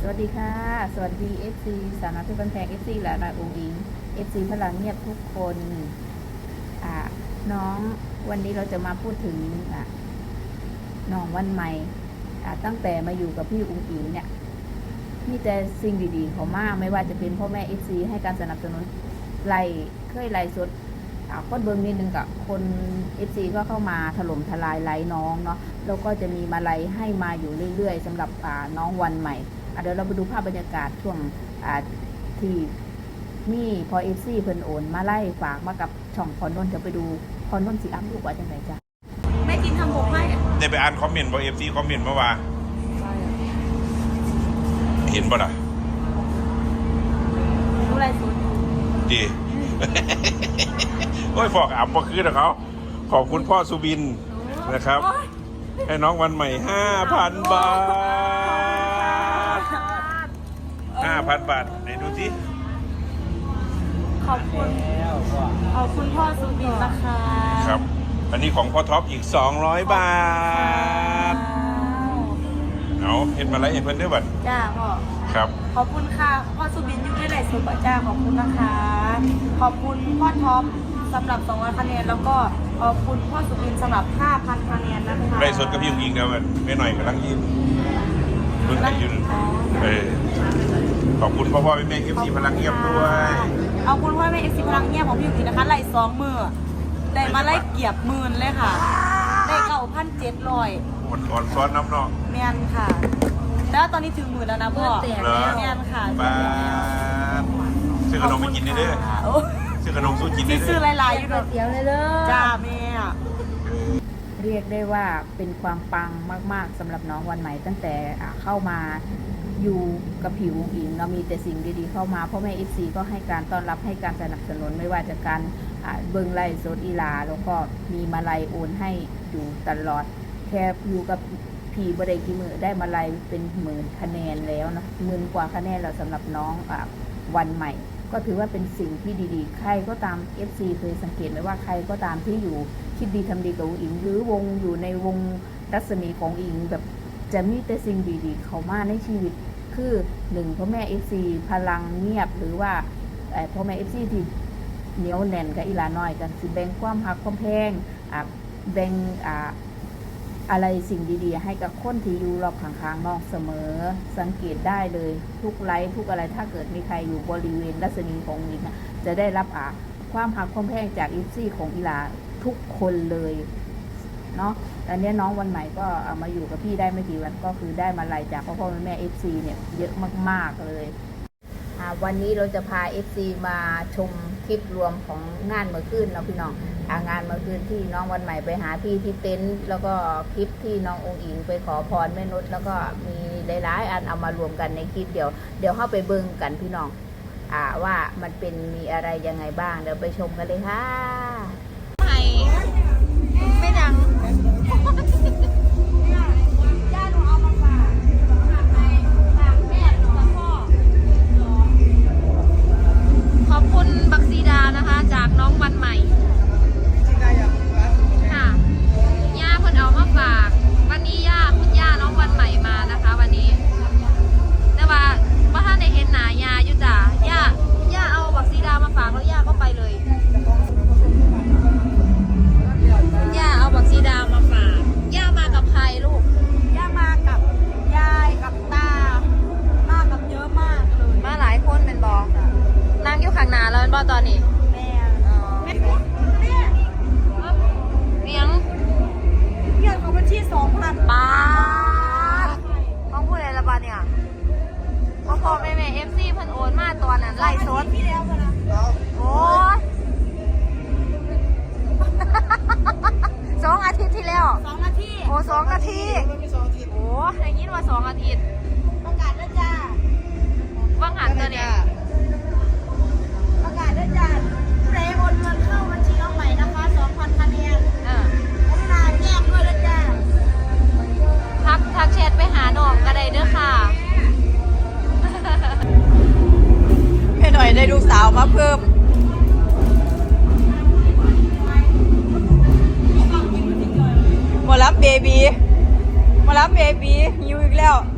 สวัสดีค่ะ สวัสดี FC สาวน้อยเพชรบันแพง FC และนายองอิง FC พลังเงียบทุกคนอ่าน้องวันนี้เราจะมาพูดถึงอะน้องวันใหม่อ่าตั้งแต่มาอยู่กับพี่องอิงเนี่ยมีแต่สิ่งดีๆเขามากไม่ว่าจะเป็นพ่อแม่ FC ให้การสนับสนุนไล่เคยไล่สดอ่าคนเบิงนิดนึงกับคน FC ก็เข้ามาถล่มทลายไล่น้องเนาะแล้วก็จะมีมาไล่ให้มาอยู่เรื่อยๆสำหรับอ่าน้องวันใหม่ เดี๋ยวเราไปดูภาพบรรยากาศช่วงอ่าที่มีพอเอฟซีเพิ่นโอนมาไล่ฝากมากับช่องพอนนท์จะไปดูพอนนท์สิอัพลูกว่าจังไงจ้ะแม่กินทำบกให้ได้ไปอ่านคอมเมนต์บ่เอฟซีคอมเมนต์มาว่าเห็นบ่ล่ะรู้อะไรสุดดีโอ้ยฟอกอับบ่คือนะเขาขอบคุณพ่อสุบินนะครับ ให้น้องวันใหม่5,000บาท 5,000บาทไหนดูสิขอบคุณ ขอบคุณพ่อสุบินนะคะครับ อันนี้ของพ่อท็อปอีก 200 บาท เอาเห็นมาแล้วเห็นเพิ่นได้บัดจ้าพ่อ ครับ ขอบคุณค่ะพ่อสุบินยุ่งได้ไหนสุดป่ะจ้าขอบคุณนะคะ ขอบคุณพ่อท็อปสำหรับ200คะแนนแล้วก็ขอบคุณพ่อสุบินสำหรับ 5,000คะแนนนะคะไล่สดกับพี่ยิงเดียวกันไม่หน่อยกำลังยิ้มรุ่นไหนอยู่นั่นเออ ขอบคุณพ่อพ่อแม่แม่เอฟซีพลังเงียบด้วยเอาคุณพ่อแม่เอฟซีพลังเงียบของพี่อยู่นะคะไล่สองมือได้มาไล่เกียบหมื่นเลยค่ะ ได้เก้าพันเจ็ดร้อยอ่อนอ่อนซ้อนน้ำเนาะแมนค่ะแต่ว่าตอนนี้ถึงหมื่นแล้วนะพ่อเหรอแมนค่ะบาทซื้อขนมไปกินได้เด้อโอ้ซื้อขนมสู้กินได้ที่เด้ซื้ออหลายๆอยู่ก๋ด้ววยยเตี๋ยวเลยเด้อจ้าแม่เรียกได้ว่าเป็นความปังมาก ๆสำหรับน้องวันใหม่ตั้งแต่อ่าเข้ามา อยู่กับผิวของอิงเรามีแต่สิ่งดีๆเข้ามาพ่อแม่เอฟซีก็ให้การต้อนรับให้การสนับสนุนไม่ว่าจะการเบิงไล่โซดอีลา แล้วก็มีมาลัยโอนให้อยู่ตลอด แค่อยู่กับผีบไดกี่มือได้มาลัยเป็นหมื่นคะแนนแล้วนะหมื่นกว่าคะแนนแล้วสำหรับน้องอวันใหม่ ก็ถือว่าเป็นสิ่งที่ดีๆ ใครก็ตาม FC เคยสังเกตไหมว่าใครก็ตามที่อยู่คิดดีทำดีกับอิงหรือวงอยู่ในวงรัศมีของอิงแบบ จะมีแต่สิ่งดีๆ เข้ามาในชีวิต คือหนึ่งพ่อแม่ FC พลังเงียบหรือว่าพ่อแม่ FC ที่เหนียวแน่นกับอีหลาน้อยกันสิแบ่งความหักความแพงแบ่งอะไรสิ่งดีๆ ให้กับคนที่อยู่รอบข้างๆนอกเสมอ สังเกตได้เลยทุกไลฟ์ทุกอะไรถ้าเกิดมีใครอยู่บริเวณรัศมีของอีกนะจะได้รับอความหักความแพงจากอีซี่ของอีหลาทุกคนเลย เนาะตอนนี้น้องวันใหม่ก็เอามาอยู่กับพี่ได้ไม่กี่วันก็คือได้มาไล่จากพ่อพ่อแม่เอฟซีเนี่ยเยอะมากๆเลยวันนี้เราจะพา FC มาชมคลิปรวมของงานเมื่อคืนเราพี่น้องงานเมื่อคืนที่น้องวันใหม่ไปหาพี่ที่เต็นท์แล้วก็คลิปที่น้ององค์อิงไปขอพรแม่นุชแล้วก็มีหลายๆอันเอามารวมกันในคลิปเดี๋ยวเดี๋ยวเข้าไปเบิ่งกันพี่น้องอว่ามันเป็นมีอะไรยังไงบ้างเดี๋ยวไปชมกันเลยค่ะ บอตอนนี้แม่แม่เนี่ยเลี้ยงเงินของบัญชีสองพันป้าดต้องพูดอะไรละบ้าเนี่ยพ่อพ่อแม่แม่เอฟซีเพิ่นโอนมาตอนนั้นไล่สดที่แล้วนะโอ้ยสองอาทิตย์ที่แล้วสองนาทีโอ้สองอาทิตย์โอ้ได้ยินว่าสองอาทิตย์ประกาศแล้วจ้าว่างหันตัวเนี่ย แล้ว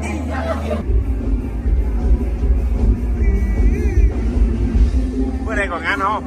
เมื่อไรก่อนงานเนาะ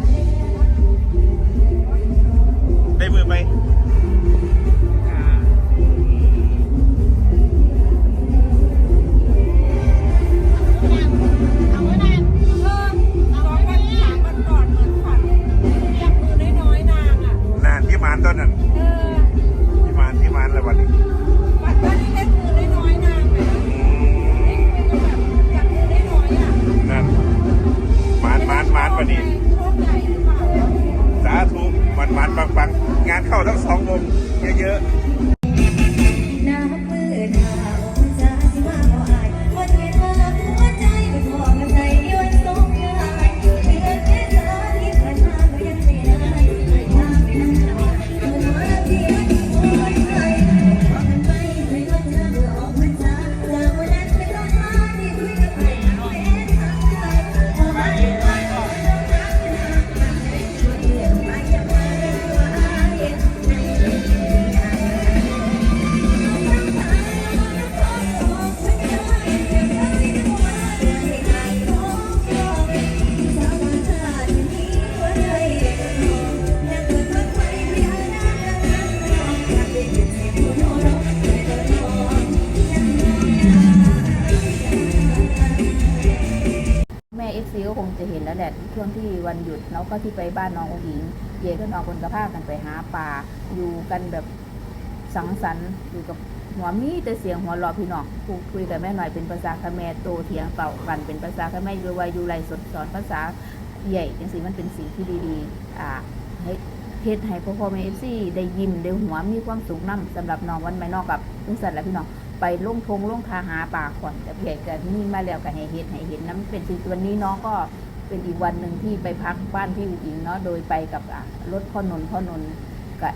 จะเห็นแล้วแหละช่วงที่วันหยุดเนาก็ที่ไปบ้านน้ององหญิง เย่ก็น้องคนกระพากันไปหาปลาอยู่กันแบบสังสรรค์อยู่กับหัวมีแต่เสียงหัวเราะพี่น้องพูดคุยกับแม่หน่อยเป็นภาษาคแมรโตเถียงเป่ากันเป็นภาษาคแมรหรือว่าอยู่ไรสดสอนภาษาใหญ่จังสิมันเป็นสิ่งที่ดีๆอ่าให้เฮ็ดให้พ่อพ่อแม่เอฟซีได้ยิ้มได้หัวมีความสุขนํสำหรับน้องวันไม่นอกกับลุงสันและพี่น้องไปล่งทงล่งทาหาป่าขอนกับใหญ่กับนี่มาแล้วกับให้เห็ดให้เห็นน้ำเป็นสิ่งวันนี้น้องก็ เป็นอีกวันหนึ่งที่ไปพักบ้านพี่อุ๋งอิงเนาะโดยไปกับรถพ่อนนพ่อนนก็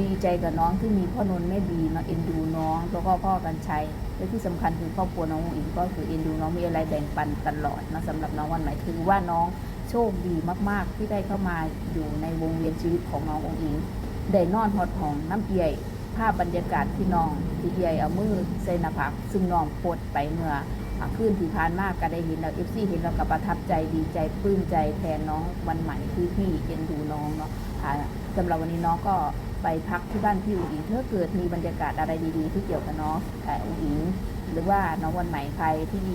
ดีใจกับน้องที่มีพ่อนนท์แม่บีเนาะเอ็นดูน้องแล้วก็พ่อกันชัยและที่สำคัญคือครอบครัวน้องอุ๋งอิงก็คือเอ็นดูน้องมีอะไรแบ่งปันตลอดนะสำหรับน้องวันใหม่ถือว่าน้องโชคดีมาก ๆ ที่ได้เข้ามาอยู่ในวงเวียนชีวิตของน้องอุ๋งอิงได้นอนหอดของน้ำเอี่ยยภาพบรรยากาศที่น้องที่เอียยเอามือใส่หน้าผากซึ่งน้องโพดไปเมื่อ อ่าคืนที่ผ่านมากก็ได้เห็นแล้วเอฟซีเห็นแล้วก็ประทับใจดีใจปลื้มใจแทนน้องวันใหม่ที่พี่เอ็นดูน้องเนาะสำหรับวันนี้น้องก็ไปพักที่บ้านพี่อุ๋งอิงถ้าเกิดมีบรรยากาศอะไรดีๆที่เกี่ยวกับน้องแต่อุ๋งอิงหรือว่าน้องวันใหม่ใครที่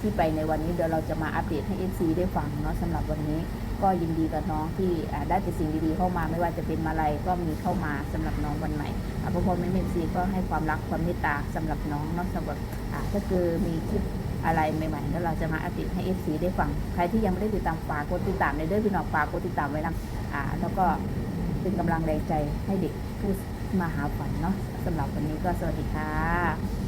ที่ไปในวันนี้เดี๋ยวเราจะมาอัปเดตให้เอฟซีได้ฟังเนาะสำหรับวันนี้ก็ยินดีกับน้องที่ได้แต่สิ่งดีๆเข้ามาไม่ว่าจะเป็นมาลัยก็มีเข้ามาสำหรับน้องวันใหม่อาพ่อพ่อแม่แม่ซีก็ให้ความรักความเมตตาสำหรับน้องเนาะสำหรับอ่าถ้าเกิดมีคลิป อะไรใหม่ๆแล้วเราจะมาอัปเดตให้เอฟซีได้ฟัง ใครที่ยังไม่ได้ติดตามฝากกดติดตามในเด้อพี่น้องฝากกดติดตามไว้นะอ่า แล้วก็เป็นกำลังแรงใจให้เด็กผู้มาหาฝันเนาะสำหรับวันนี้ก็สวัสดีค่ะ